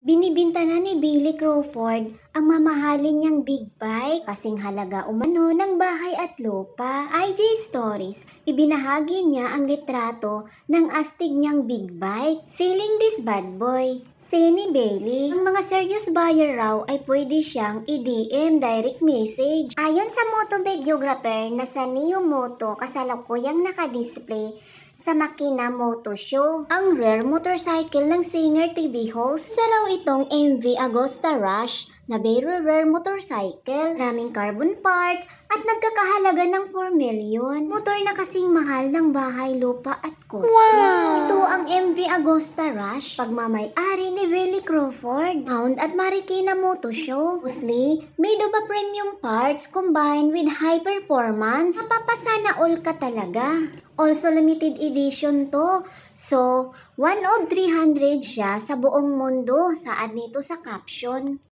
Binibinta na ni Billy Crawford ang mamahalin niyang big bike kasing halaga umano ng bahay at lupa. IG Stories, ibinahagi niya ang litrato ng astig niyang big bike. Selling this bad boy. Say ni Bailey, ang mga serious buyer raw ay pwede siyang i-DM direct message. Ayon sa moto videographer na sa Neo Moto kasalukuyang nakadisplay sa Makina Moto Show. Ang rare motorcycle ng singer TV host sa raw itong MV Agosta Rush na very rare motorcycle, raming carbon parts at nagkakahalaga ng 4 million. Motor na kasing mahal ng bahay, lupa at kotse. Ito ang MV Agosta Rush, pagmamay-ari ni Willie Crawford, Hound at Marikina Moto Show. Mostly, made of a premium parts combined with high performance. Mapapasana all ka talaga. Also limited edition to. So, one of 300 siya sa buong mundo. Saad nito sa caption.